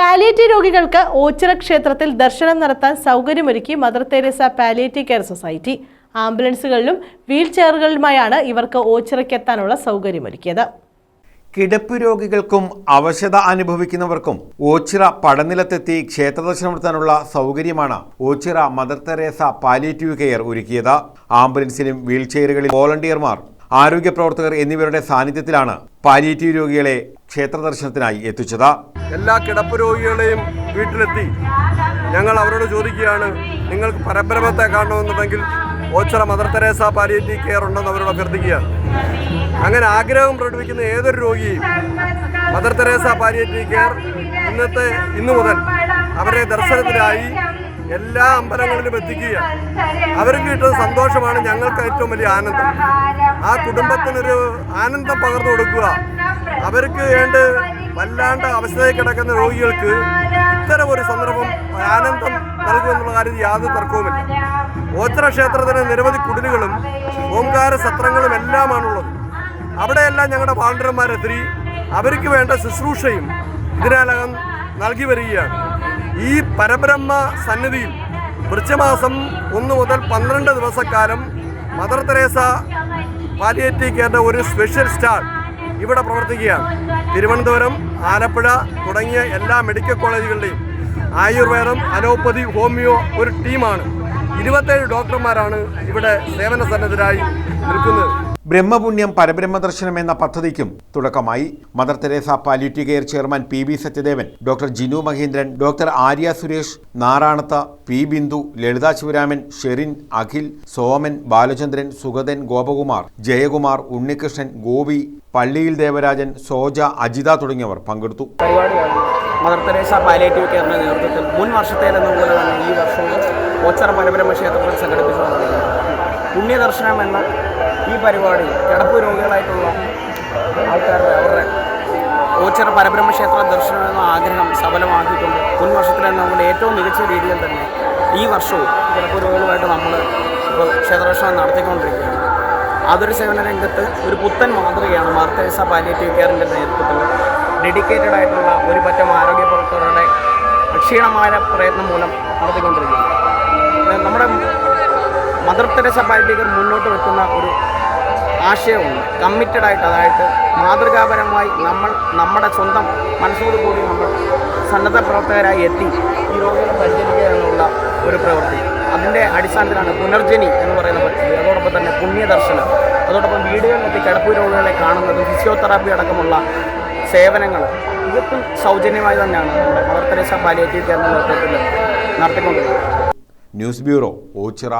Palliative രോഗികൾക്ക് ഓച്ചിറ ക്ഷേത്രത്തിൽ ദർശനം നടത്താൻ സൗകര്യമൊരുക്കി mother Teresa palliative care society ആംബുലൻസുകളിലും wheel ചെയറുകളിലുമായാണ് ഇവർക്ക് ഓച്ചിറയ്ക്കെത്താനുള്ള സൗകര്യമൊരുക്കിയത്. കിടപ്പ് രോഗികൾക്കും അവശത അനുഭവിക്കുന്നവർക്കും ഓച്ചിറ പടനിലത്തെത്തി ക്ഷേത്രദർശനം നടത്താനുള്ള സൗകര്യമാണ് Ochira mother Teresa palliative care ഒരുക്കിയത്. ആംബുലൻസിലും വീൽ ചെയറുകളിൽ വോളണ്ടിയർമാർ ആരോഗ്യ പ്രവർത്തകർ എന്നിവരുടെ സാന്നിധ്യത്തിലാണ് പാലിയേറ്റീവ് രോഗികളെ ക്ഷേത്രദർശനത്തിനായി എത്തിച്ചത്. എല്ലാ കിടപ്പ് രോഗികളെയും വീട്ടിലെത്തി. ഞങ്ങൾ അവരോട് ചോദിക്കുകയാണ് നിങ്ങൾക്ക് പരബ്രഹ്മത്തെ കാണണമെന്നുണ്ടെങ്കിൽ Ochira Mother Teresa palliative care ഉണ്ടെന്ന് അവരോട് അഭ്യർത്ഥിക്കുകയാണ്. അങ്ങനെ ആഗ്രഹം പ്രകടിപ്പിക്കുന്ന ഏതൊരു രോഗിയും മദർ തെരേസ പാലിയേറ്റീവ് കെയർ ഇന്നത്തെ ഇന്നു മുതൽ അവരെ ദർശനത്തിനായി എല്ലാ അമ്പലങ്ങളിലും എത്തിക്കുകയാണ്. അവർക്ക് കിട്ടുന്ന സന്തോഷമാണ് ഞങ്ങൾക്ക് ഏറ്റവും വലിയ ആനന്ദം. ആ കുടുംബത്തിനൊരു ആനന്ദം പകർന്നു കൊടുക്കുക. അവർക്ക് വേണ്ട വല്ലാണ്ട് അവസ്ഥയിൽ കിടക്കുന്ന രോഗികൾക്ക് ഇത്തരം ഒരു സന്ദർഭം ആനന്ദം നൽകുമെന്നുള്ള കാര്യത്തിൽ യാതൊരു തർക്കവുമില്ല. ഗോത്ര ക്ഷേത്രത്തിന് നിരവധി കുടിലുകളും ഓംകാര സത്രങ്ങളും എല്ലാമാണുള്ളത്. അവിടെയെല്ലാം ഞങ്ങളുടെ വാളണ്ടിയർമാരെത്തി അവർക്ക് വേണ്ട ശുശ്രൂഷയും ഇതിനകം നൽകി വരികയാണ്. ഈ പരബ്രഹ്മ സന്നിധിയിൽ വൃക്ഷമാസം ഒന്ന് മുതൽ പന്ത്രണ്ട് ദിവസക്കാലം മദർ തെരേസ പാലിയേറ്റീവ് കെയറിന്റെ ഒരു സ്പെഷ്യൽ സ്റ്റാൾ ഇവിടെ പ്രവർത്തിക്കുകയാണ്. തിരുവനന്തപുരം ആലപ്പുഴ തുടങ്ങിയ എല്ലാ മെഡിക്കൽ കോളേജുകളുടെയും ആയുർവേദം അലോപ്പതി ഹോമിയോ ഒരു ടീമാണ്. ഇരുപത്തേഴ് ഡോക്ടർമാരാണ് ഇവിടെ സേവന സന്നദ്ധരായി നിൽക്കുന്നത്. ബ്രഹ്മപുണ്യം പരബ്രഹ്മ ദർശനം എന്ന പദ്ധതിക്കും തുടക്കമായി mother Teresa palliative care chairman P B Sathyadevan doctor Jinu Mahendran doctor Arya Suresh Naranath P Bindu Lalitha Sivaraman Sherin Akhil Soman Balachandran Sugathan Gopakumar Jayakumar Unnikrishnan Gopi പള്ളിയിൽ ദേവരാജൻ സോജ അജിത തുടങ്ങിയവർ പങ്കെടുത്തു. മദർ തെരേസ പാലിയേറ്റീവ് കെയറിന്റെ നേതൃത്വത്തിൽ മുൻ വർഷത്തേലെന്നപോലെ തന്നെ ഈ വർഷവും ഒച്ചറ പരബ്രഹ്മ ക്ഷേത്രത്തിൽ സംഘടിപ്പിച്ചു പുണ്യദർശനം എന്ന ഈ പരിപാടി കിടപ്പ് രോഗികളായിട്ടുള്ള ആൾക്കാരുടെ അവരുടെ ഓച്ചിറ പരബ്രഹ്മക്ഷേത്ര ദർശനം എന്ന ആഗ്രഹം സഫലമാക്കിയിട്ടുണ്ട്. പുൻവർഷത്തിൽ തന്നെ നമ്മുടെ ഏറ്റവും മികച്ച രീതിയിൽ തന്നെ ഈ വർഷവും കിടപ്പ് രോഗികളുമായിട്ട് നമ്മൾ ഇപ്പോൾ ക്ഷേത്രദർശനം നടത്തിക്കൊണ്ടിരിക്കുകയാണ്. അതൊരു സേവന രംഗത്ത് ഒരു പുത്തൻ മാതൃകയാണ് മാർത്തേസ പാലിയേറ്റീവ് കെയറിന്റെ നേതൃത്വത്തിൽ ഡെഡിക്കേറ്റഡ് ആയിട്ടുള്ള ഒരു പറ്റം ആരോഗ്യ പ്രവർത്തകരുടെ ക്ഷീണമായ പ്രയത്നം മൂലം നടത്തിക്കൊണ്ടിരിക്കുന്നത് നമ്മുടെ മദർ തെരേസ പാലിയേറ്റീവ് മുന്നോട്ട് വെക്കുന്ന ഒരു ആശയമുണ്ട് കമ്മിറ്റഡ് ആയിട്ട് അതായത് മാതൃകാപരമായി നമ്മൾ നമ്മുടെ സ്വന്തം മനസ്സോട് കൂടി നമ്മൾ സന്നദ്ധ പ്രവർത്തകരായി എത്തി ഈ രോഗികളെ പരിചരിക്കുക എന്നുള്ള ഒരു പ്രവൃത്തി. അതിന്റെ അടിസ്ഥാനത്തിലാണ് പുനർജനി എന്ന് പറയുന്ന പദ്ധതി അതോടൊപ്പം തന്നെ പുണ്യദർശനം. അതോടൊപ്പം വീടുകളിലെത്തി കിടപ്പ് രോഗികളെ കാണുന്നതും ഫിസിയോതെറാപ്പി അടക്കമുള്ള സേവനങ്ങൾ ഇതൊക്കെ സൗജന്യമായി തന്നെയാണ് നമ്മുടെ മദർ തെരേസ പാലിയേറ്റീവ് കേരള നേതൃത്വത്തിൽ നടത്തിക്കൊണ്ടിരിക്കുന്നത്. News bureau Ochira.